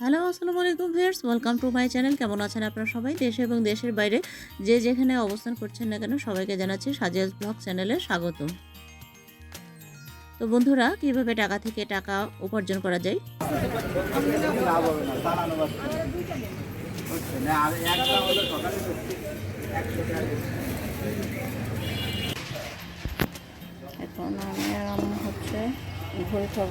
Hello আসসালামু আলাইকুম viewers, welcome to my channel. কেমন আছেন আপনারা সবাই? দেশে এবং দেশের বাইরে যে যেখানে অবস্থান করছেন না কেন, সবাইকে জানাচ্ছি সাজিয়াস ব্লগ চ্যানেলে স্বাগত তো বন্ধুরা, কীভাবে টাকা থেকে টাকা উপার্জন করা যায়? এখন আমি হচ্ছে, ঘুরে খাব।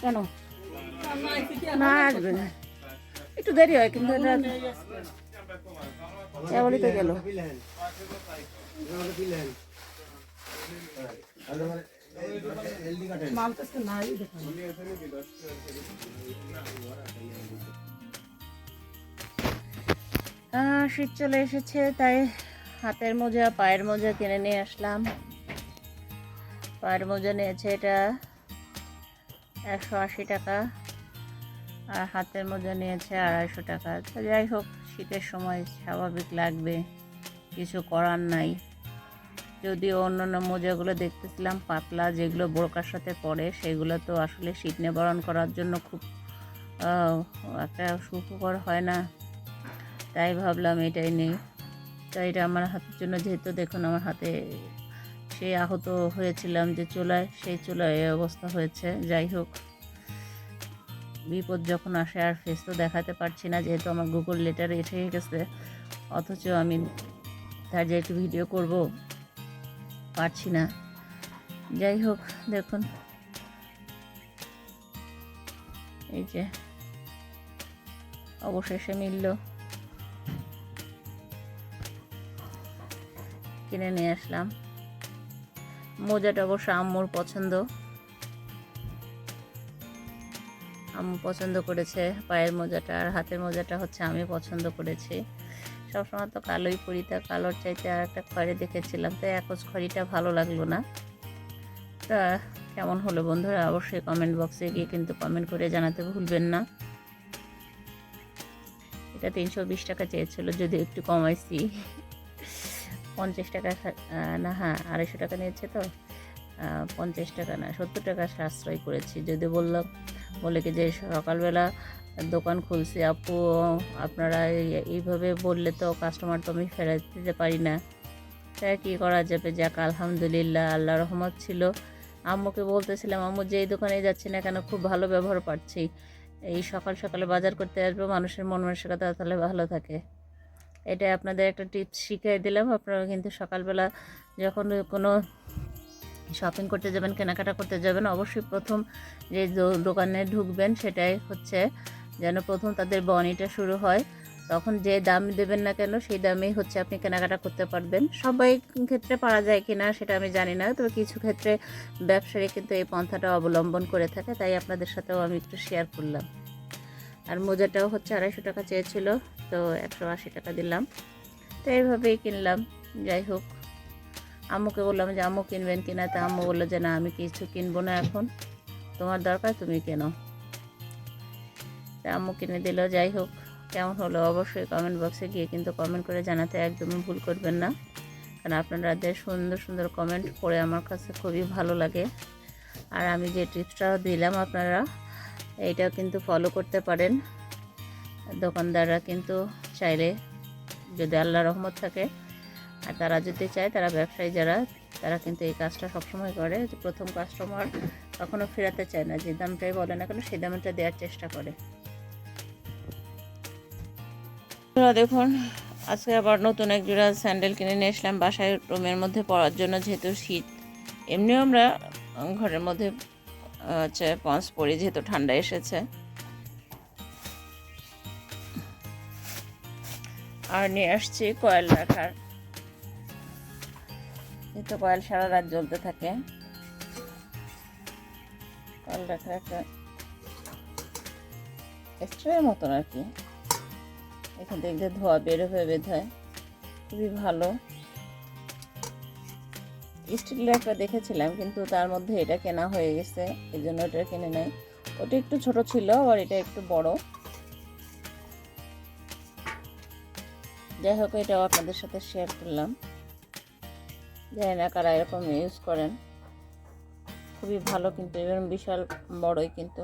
কেন না আসবে না একটু দেরি হয় কিন্তু কেবলই তো গেল শীত চলে এসেছে, তাই হাতের মোজা, পায়ের মোজা কিনে নিয়ে আসলাম। পায়ের মোজা নিয়েছে এটা একশো আশি টাকা, আর হাতের মোজা নিয়েছে আড়াইশো টাকা। তো যাই হোক, শীতের সময় স্বাভাবিক লাগবে, কিছু করার নাই। যদিও অন্যান্য মোজাগুলো দেখতেছিলাম, পাতলা যেগুলো বোরকার সাথে পরে সেগুলো তো আসলে শীত নিবারণ করার জন্য খুব একটা সুখকর হয় না। তাই ভাবলাম এটাই নেই। তাই এটা আমার হাতের জন্য, যেহেতু দেখুন আমার হাতে সেই আহত হয়েছিলাম যে চুলায়, সেই চুলায় এই অবস্থা হয়েছে। যাই হোক, বিপদ যখন আসে আর ফেস তো দেখাতে পারছি না, যেহেতু আমার গুগল লেটার এসে গেছে, অথচ আমি তার যে একটু ভিডিও করব পারছি না। যাই হোক, দেখুন। এই যে, অবশেষে মিলল। কিনে নিয়ে আসলাম। মোজাটা অবশ্য আম্মুর পছন্দ। আম্মু পছন্দ করেছে, পায়ের মোজাটা আর হাতের মোজাটা হচ্ছে আমি পছন্দ করেছি। সবসময় তো কালোই পরি, তা কালোর চাইতে আর একটা খড়ি দেখেছিলাম তো একজ খড়িটা ভালো লাগল না। তা কেমন হলো বন্ধুরা? অবশ্যই কমেন্ট বক্সে গিয়ে কিন্তু কমেন্ট করে জানাতে ভুলবেন না। এটা তিনশো বিশ টাকা চেয়েছিল যদি একটু কমাইছি। পঞ্চাশ টাকা না হ্যাঁ আড়াইশো টাকা নিয়েছে তো। পঞ্চাশ টাকা না, সত্তর টাকা সাশ্রয় করেছি যদি বললাম, বলে কি যে সকালবেলা দোকান খুলছি। আপু, আপনারা এই- এইভাবে বললে তো কাস্টমার তো আমি ফেরত দিতে পারি না। তাই কী করা যাবে? যাক, আলহামদুলিল্লাহ আল্লাহ রহমত ছিল। আম্মুকে বলতেছিলাম, আম্মু যে এই দোকানে যাচ্ছি না কেন, খুব ভালো ব্যবহার পাচ্ছি। এই সকাল সকালে বাজার করতে আসব, মানুষের মন মানসিকতা তাহলে ভালো থাকে। এটা আপনাদের একটা টিপস শিখিয়ে দিলাম। আপনারা কিন্তু সকালবেলা যখন কোনো শপিং করতে যাবেন, কেনাকাটা করতে যাবেন, অবশ্যই প্রথম যে দোকানে ঢুকবেন, সেটাই হচ্ছে যেন প্রথম তাদের বনিটা শুরু হয়, তখন যে দাম দেবেন না কেন, সেই দামেই হচ্ছে আপনি কেনাকাটা করতে পারবেন। সবাই ক্ষেত্রে পারা যায় কি না সেটা আমি জানি না, তবে কিছু ক্ষেত্রে ব্যবসায়ী কিন্তু এই পন্থাটা অবলম্বন করে থাকে, তাই আপনাদের সাথেও আমি একটু শেয়ার করলাম। আর মোজাটাও হচ্ছে আড়াইশো টাকা চেয়েছিল, তো একশো আশি টাকা দিলাম। তো এইভাবেই কিনলাম, যাই হোক। আম্মুকে বললাম যে, আম্মু কিনবেন কিনা? তা আম্মু বলল যে, না, আমি কিছু কিনবো না এখন। তোমার দরকার, তুমি কেনো। আম্মু কিনে দিল, যাই হোক, কেমন হলো অবশ্যই কমেন্ট বক্সে গিয়ে কিন্তু কমেন্ট করে জানাতে একদমই ভুল করবেন না। কারণ আপনারা যে সুন্দর সুন্দর কমেন্ট পড়ে আমার কাছে খুবই ভালো লাগে। আর আমি যে টিপসটাও দিলাম আপনারা, এইটাও কিন্তু ফলো করতে পারেন। দোকানদাররা কিন্তু চাইলে যদি আল্লাহ রহমত থাকে, আর তারা যদি চায়, তারা ব্যবসায়ী যারা, তারা কিন্তু এই কাজটা সবসময় করে। প্রথম কাস্টমার কখনো ফেরাতে চায় না, যে দামটাই বলে না কেন, সেই দামটা দেওয়ার চেষ্টা করে। দেখুন, আজকে আবার নতুন এক জোড়া স্যান্ডেল কিনে নিয়ে এসলাম বাসায় রুমের মধ্যে পরার জন্য, যেহেতু শীত। এমনিও আমরা ঘরের মধ্যে হচ্ছে পন্স পরি, যেহেতু ঠান্ডা এসেছে। আর নিয়ে আসছি কয়েল রাখার। যেহেতু কয়েল সারা রাত জ্বলতে থাকে। কয়েল রাখার একটা স্ট্রের মতন আর কি। এখান থেকে ধোয়া বের হয়ে বের হয়, খুবই ভালো। স্টিলের একটা দেখেছিলাম, কিন্তু তার মধ্যে এটা কেনা হয়ে গেছে এই জন্য ওটা কিনে নেয় ওটা একটু ছোট ছিল আর এটা একটু বড়। যাই হোক, এটাও আপনাদের সাথে শেয়ার করলাম। জানি না কারা এরকম ইউজ করেন। খুবই ভালো কিন্তু এরকম বিশাল বড়ই কিন্তু।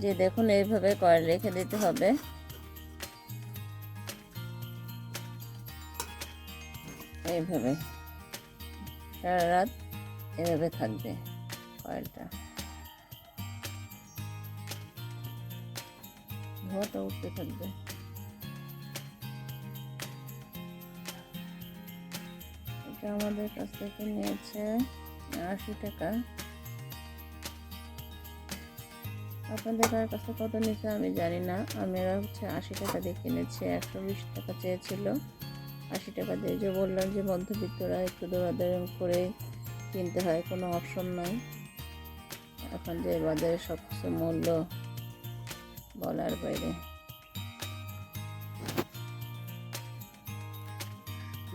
যে দেখুন এইভাবে কয়েল রেখে দিতে হবে। এইভাবে, সারা রাত এভাবে থাকবে কয়েলটা। ধোয়াটা উঠতে থাকবে। এটা আমাদের কাছ থেকে নিয়েছে আশি টাকা। আপনাদের কার কাছে কত নিচ্ছে আমি জানি না। আমি আমরা হচ্ছে আশি টাকা দিয়ে কিনেছি একশো বিশ টাকা চেয়েছিল। আশি টাকা দিয়ে যে বললাম যে মধ্যবিত্তরা একটু দৌড়াদৌড়ি করে কিনতে হয় কোনো অপশন নাই। এখন যে বাজারে সব কিছু মূল্য বলার বাইরে।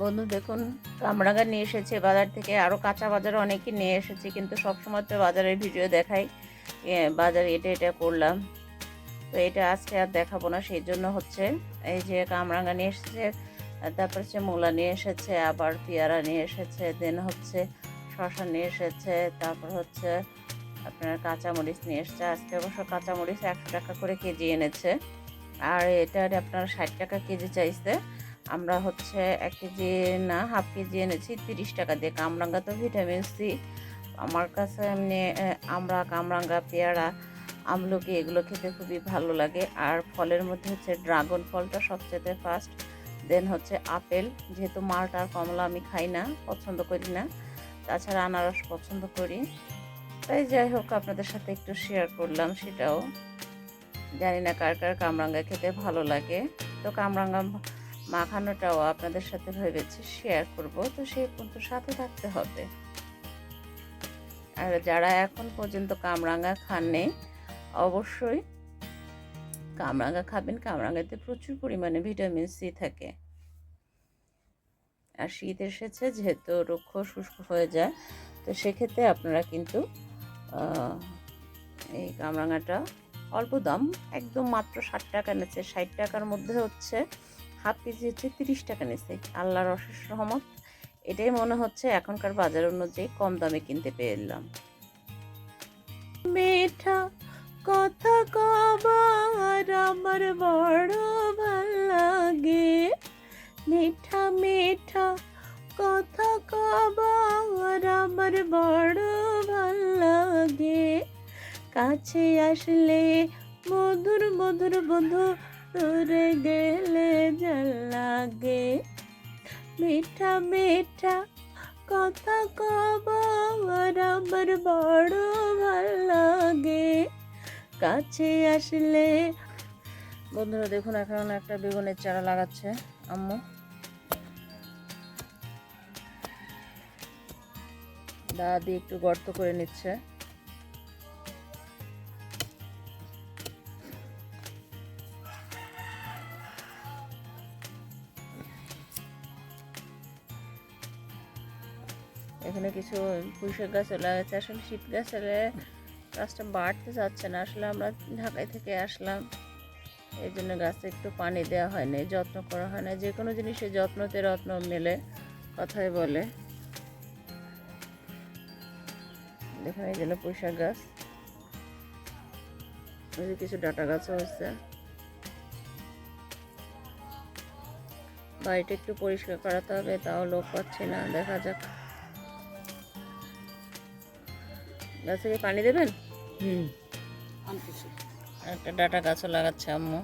বন্ধু দেখুন কামরাঙ্গা নিয়ে এসেছে বাজার থেকে আরও কাঁচা বাজারে অনেকে নিয়ে এসেছে কিন্তু সবসময় তো বাজারের ভিডিও দেখাই। এ, বাজারে এটা এটা করলাম। তো এটা আজকে আর দেখাবো না, সেই জন্য হচ্ছে এই যে কামরাঙ্গা নিয়ে এসেছে তারপর হচ্ছে মূলা নিয়ে এসেছে, আবার পেয়ারা নিয়ে এসেছে, দেন হচ্ছে শশা নিয়ে এসেছে, তারপর হচ্ছে আপনার কাঁচামরিচ নিয়ে এসেছে। আজকে অবশ্য কাঁচামরিচ একশো টাকা করে কেজি এনেছে, আর এটার আপনার ষাট টাকা কেজি চাইছে। আমরা হচ্ছে এক কেজি না, হাফ কেজি এনেছি, তিরিশ টাকা দিয়ে। কামরাঙ্গা তো ভিটামিন সি আমার কাছে এমনি আমরা কামরাঙ্গা, পেয়ারা, আমলকি এগুলো খেতে খুবই ভালো লাগে। আর ফলের মধ্যে হচ্ছে ড্রাগন ফলটা সবচেয়ে ফার্স্ট দেন হচ্ছে আপেল। যেহেতু মালটা আর কমলা আমি খাই না, পছন্দ করি না, তাছাড়া আনারস পছন্দ করি। তাই যাই হোক, আপনাদের সাথে একটু শেয়ার করলাম সেটাও। জানি না কার কার কামরাঙ্গা খেতে ভালো লাগে। তো কামরাঙ্গা মাখানোটাও আপনাদের সাথে ভেবেছি শেয়ার করব। তো সেই পর্যন্ত সাথে থাকতে হবে। আর যারা এখন পর্যন্ত কামরাঙ্গা খাননি, অবশ্যই কামরাঙ্গা খাবেন। কামরাঙ্গাতে প্রচুর পরিমাণে ভিটামিন সি থাকে। আর শীত এসেছে, যেহেতু রুক্ষ শুষ্ক হয়ে যায়, তো সেক্ষেত্রে আপনারা কিন্তু এই কামরাঙাটা অল্প দাম, একদম মাত্র ষাট টাকা নিচ্ছে। ষাট টাকার মধ্যে হচ্ছে, হাফ কেজি হচ্ছে তিরিশ টাকা নিচ্ছে। আল্লাহর অশেষ রহমত। এটাই মনে হচ্ছে এখনকার বাজার অনুযায়ী কম দামে কিনতে পেলাম মেঠা কথা কবার আমার বড় ভালো লাগে। কাছে আসলে বন্ধুরা, দেখুন এখন একটা বেগুনের চারা লাগাচ্ছে আম্মু। দাদি একটু গর্ত করে নিচ্ছে। এখানে কিছু পুঁইশাক গাছও লাগাচ্ছে আসলে শীত গাছ হলে গাছটা বাড়তে যাচ্ছে না। আসলে আমরা ঢাকায় থেকে আসলাম। এই জন্য গাছে একটু পানি দেওয়া হয় না যত্ন করা হয় না যে কোনো জিনিসের যত্নতে রত্ন মেলে, কথাই বলে। দেখুন, এই জন্য পুঁইশাক গাছ। কিছু ডাটা গাছও হচ্ছে বাড়িটা একটু পরিষ্কার করাতে হবে, তাও লোক পাচ্ছি না। দেখা যাক। গাছে থেকে পানি দেবেন? হুম। একটা ডাটা গাছও লাগাচ্ছে আম্মু।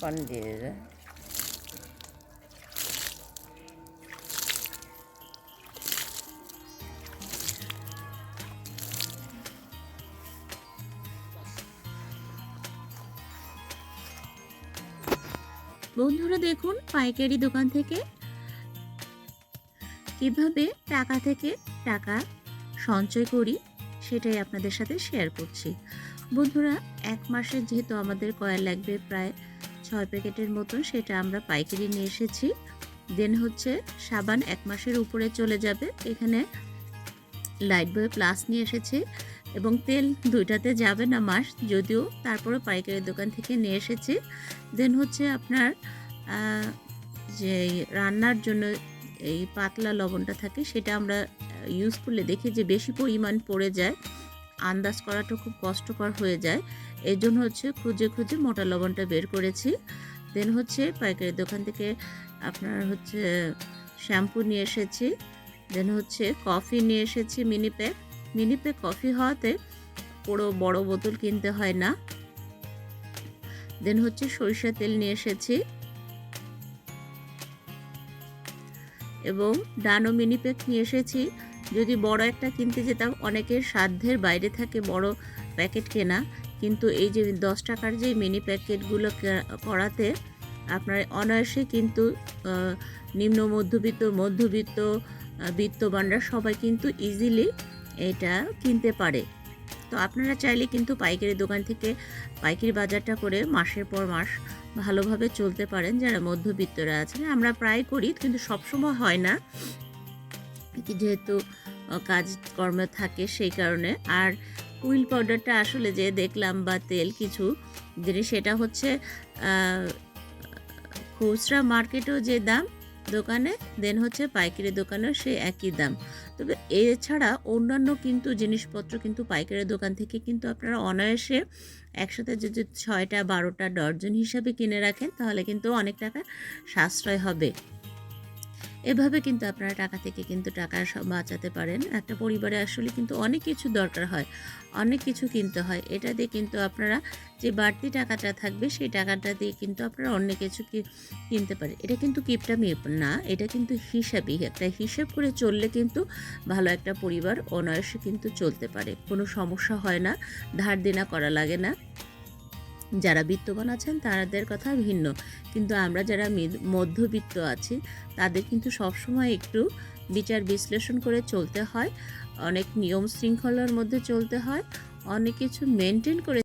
পানি দিয়ে দেবে। বন্ধুরা দেখুন, পাইকারি দোকান থেকে কীভাবে টাকা থেকে টাকা সঞ্চয় করি, সেটাই আপনাদের সাথে শেয়ার করছি। বন্ধুরা, এক মাসের যেহেতু আমাদের কয়েল লাগবে প্রায় ছয় প্যাকেটের মতন, সেটা আমরা পাইকারি নিয়ে এসেছি। দেন হচ্ছে সাবান এক মাসের উপরে চলে যাবে। এখানে লাইট বয় প্লাস নিয়ে এসেছি এবং তেল দুইটাতে যাবে না মাস, যদিও তারপরে পাইকারি দোকান থেকে নিয়ে এসেছি। দেন হচ্ছে আপনার যে রান্নার জন্য এই পাতলা লবণটা থাকে সেটা আমরা ইউজ করলে দেখি যে বেশি পরিমাণ পড়ে যায়। আন্দাজ করাটা খুব কষ্টকর হয়ে যায়। এই জন্য হচ্ছে খুঁজে খুঁজে মোটা লবণটা বের করেছি। দেন হচ্ছে পাইকারি দোকান থেকে আপনার হচ্ছে শ্যাম্পু নিয়ে এসেছি। দেন হচ্ছে কফি নিয়ে এসেছি mini pack mini pack coffee হওয়াতে পুরো বড় বোতল কিনতে হয় না। দেন হচ্ছে সরিষা তেল নিয়ে এসেছি। এবং ডানো মিনি প্যাক নিয়ে এসেছি। যদি বড় একটা কিনতে যেতাম, অনেকের সাধ্যের বাইরে থাকে বড় প্যাকেট কেনা। কিন্তু এই যে দশ টাকার যে মিনি প্যাকেটগুলো করাতে আপনার অনায়াসে কিন্তু নিম্ন মধ্যবিত্ত মধ্যবিত্ত বিত্তবানরা সবাই কিন্তু ইজিলি এটা কিনতে পারে। তো আপনারা চাইলে কিন্তু পাইকারি দোকান থেকে পাইকারি বাজারটা করে মাসের পর মাস ভালোভাবে চলতে পারেন, যারা মধ্যবিত্তরা আছেন। আমরা প্রায় করি, কিন্তু সবসময় হয় না যেহেতু কাজকর্ম থাকে সেই কারণে। আর হুইল পাউডারটা আসলে যে দেখলাম বা তেল কিছু জিনিস, সেটা হচ্ছে খুচরা মার্কেটেও যে দাম দোকানে দেন হচ্ছে পাইকারি দোকানেও সে একই দাম। তবে এছাড়া অন্যান্য কিন্তু জিনিসপত্র কিন্তু পাইকারি দোকান থেকে কিন্তু আপনারা অনায়াসে একসাথে যদি ছয়টা, বারোটা ডর্জন হিসাবে কিনে রাখেন, তাহলে কিন্তু অনেক টাকা সাশ্রয় হবে। এভাবে কিন্তু আপনারা টাকা থেকে কিন্তু টাকা বাঁচাতে পারেন। একটা পরিবারে আসলে কিন্তু অনেক কিছু দরকার হয়, অনেক কিছু কিনতে হয়। এটা দিয়ে কিন্তু আপনারা যে বাড়তি টাকাটা থাকবে, সেই টাকাটা দিয়ে কিন্তু আপনারা অন্য কিছু কিনতে পারেন। এটা কিন্তু কিপটামি না, এটা কিন্তু হিসাবই। একটা হিসাব করে চললে কিন্তু ভালো একটা পরিবার অনায়াসে কিন্তু চলতে পারে। কোনো সমস্যা হয় না, ধার দেনা করা লাগে না। যারা বিত্তবান আছেন তাদের কথা ভিন্ন। কিন্তু আমরা যারা মধ্যবিত্ত আছি, তাদের কিন্তু সবসময় একটু বিচার বিশ্লেষণ করে চলতে হয়। অনেক নিয়ম শৃঙ্খলার মধ্যে চলতে হয়। অনেক কিছু মেনটেন করে